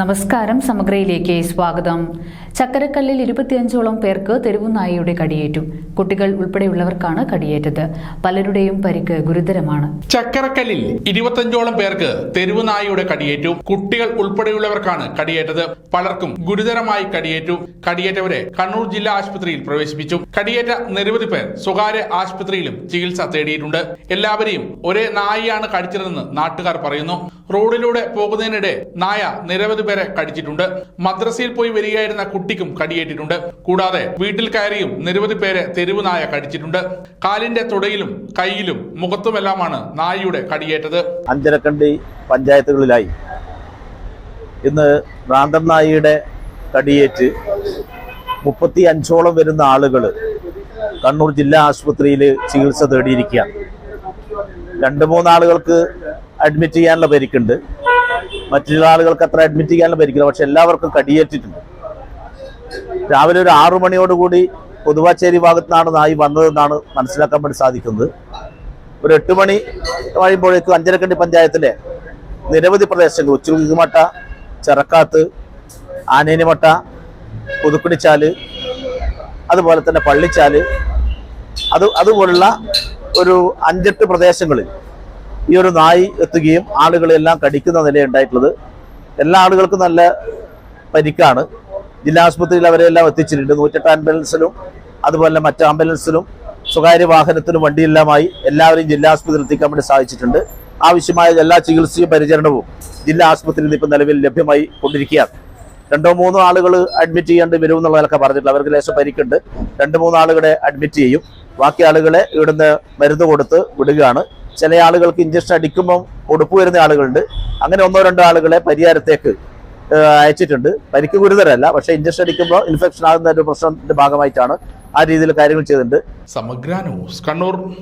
നമസ്കാരം സമഗ്രയിലേക്ക് സ്വാഗതം. ചക്കരക്കല്ലിൽ ഇരുപത്തിയഞ്ചോളം പേർക്ക് തെരുവുനായയുടെ കടിയേറ്റു. കുട്ടികൾ ഉൾപ്പെടെയുള്ളവർക്കാണ് കടിയേറ്റത്. പലരുടെയും പരിക്ക് ഗുരുതരമാണ്. ചക്കരക്കല്ലിൽ ഇരുപത്തിയഞ്ചോളം പേർക്ക് തെരുവുനായയുടെ കടിയേറ്റു. കുട്ടികൾ ഉൾപ്പെടെയുള്ളവർക്കാണ് കടിയേറ്റത്. പലർക്കും ഗുരുതരമായി കടിയേറ്റു. കടിയേറ്റവരെ കണ്ണൂർ ജില്ലാ ആശുപത്രിയിൽ പ്രവേശിപ്പിച്ചു. കടിയേറ്റ നിരവധി പേർ സ്വകാര്യ ആശുപത്രിയിലും ചികിത്സ തേടിയിട്ടുണ്ട്. എല്ലാവരെയും ഒരേ നായയാണ് കടിച്ചതെന്ന് നാട്ടുകാർ പറയുന്നു. റോഡിലൂടെ പോകുന്നതിനിടെ നായ നിരവധി പേരെ കടിച്ചിട്ടുണ്ട്. മദ്രസയിൽ പോയി വരികയായിരുന്ന കുട്ടിക്കും കടിയേറ്റിട്ടുണ്ട്. കൂടാതെ വീട്ടിൽ കയറിയും നിരവധി പേരെ തെരുവ് നായ കടിച്ചിട്ടുണ്ട്. കാലിന്റെ തുടയിലും കൈയിലും മുഖത്തുമെല്ലാമാണ് നായയുടെ കടിയേറ്റത്. അഞ്ചരക്കണ്ടി പഞ്ചായത്തുകളിലായി. ഇന്ന് ഭ്രാന്തൻ നായിയുടെ കടിയേറ്റ് മുപ്പത്തി അഞ്ചോളം വരുന്ന ആളുകൾ കണ്ണൂർ ജില്ലാ ആശുപത്രിയിൽ ചികിത്സ തേടിയിരിക്കുകയാണ്. രണ്ട് മൂന്നാളുകൾക്ക് അഡ്മിറ്റ് ചെയ്യാനുള്ള പരിക്കുണ്ട്. മറ്റുള്ള ആളുകൾക്ക് അത്ര അഡ്മിറ്റ് ചെയ്യാനുള്ള പരിക്കില്ല. പക്ഷെ എല്ലാവർക്കും കടിയേറ്റിട്ടുണ്ട്. രാവിലെ ഒരു ആറു മണിയോടുകൂടി പൊതുവാച്ചേരി ഭാഗത്തു നിന്നാണ് നായി വന്നതെന്നാണ് മനസ്സിലാക്കാൻ വേണ്ടി സാധിക്കുന്നത്. ഒരു എട്ട് മണി കഴിയുമ്പോഴേക്കും അഞ്ചരക്കണ്ടി പഞ്ചായത്തിലെ നിരവധി പ്രദേശങ്ങൾ ഉച്ചുമട്ട ചെറക്കാത്ത് ആനേനിമട്ട പുതുക്കുടിച്ചാൽ അതുപോലെ തന്നെ പള്ളിച്ചാൽ അത് അതുപോലുള്ള ഒരു അഞ്ചെട്ട് പ്രദേശങ്ങളിൽ ഈ ഒരു നായി എത്തുകയും ആളുകളെല്ലാം കടിക്കുന്ന നിലയുണ്ടായിട്ടുള്ളത് എല്ലാ ആളുകൾക്കും നല്ല പരിക്കാണ്. ജില്ലാ ആശുപത്രിയിൽ അവരെല്ലാം എത്തിച്ചിട്ടുണ്ട്. നൂറ്റെട്ട് ആംബുലൻസിലും അതുപോലെ മറ്റ് ആംബുലൻസിലും സ്വകാര്യ വാഹനത്തിലും വണ്ടിയെല്ലാമായി എല്ലാവരെയും ജില്ലാ ആശുപത്രിയിൽ എത്തിക്കാൻ വേണ്ടി സാധിച്ചിട്ടുണ്ട്. ആവശ്യമായ എല്ലാ ചികിത്സയും പരിചരണവും ജില്ലാ ആശുപത്രിയിൽ ഇപ്പം നിലവിൽ ലഭ്യമായി കൊണ്ടിരിക്കുകയാണ്. രണ്ടോ മൂന്നോ ആളുകൾ അഡ്മിറ്റ് ചെയ്യേണ്ടി വരും എന്നുള്ളതൊക്കെ പറഞ്ഞിട്ടില്ല അവർക്ക് ലേശം പരിക്കുണ്ട്. രണ്ട് മൂന്ന് ആളുകളെ അഡ്മിറ്റ് ചെയ്യും. ബാക്കി ആളുകളെ ഇവിടുന്ന് മരുന്ന് കൊടുത്ത് വിടുകയാണ്. ചില ആളുകൾക്ക് ഇഞ്ചക്ഷൻ അടിക്കുമ്പോൾ ഉടുപ്പ് വരുന്ന ആളുകളുണ്ട്. അങ്ങനെ ഒന്നോ രണ്ടോ ആളുകളെ പരിഹാരത്തേക്ക് അയച്ചിട്ടുണ്ട്. പരിക്ക് ഗുരുതരല്ല പക്ഷേ ഇഞ്ചക്ഷൻ അടിക്കുമ്പോൾ ഇൻഫെക്ഷൻ ആകുന്ന ഒരു പ്രശ്നത്തിന്റെ ഭാഗമായിട്ടാണ് ആ രീതിയിൽ കാര്യങ്ങൾ ചെയ്തിട്ടുണ്ട്. സമഗ്ര ന്യൂസ് കണ്ണൂർ.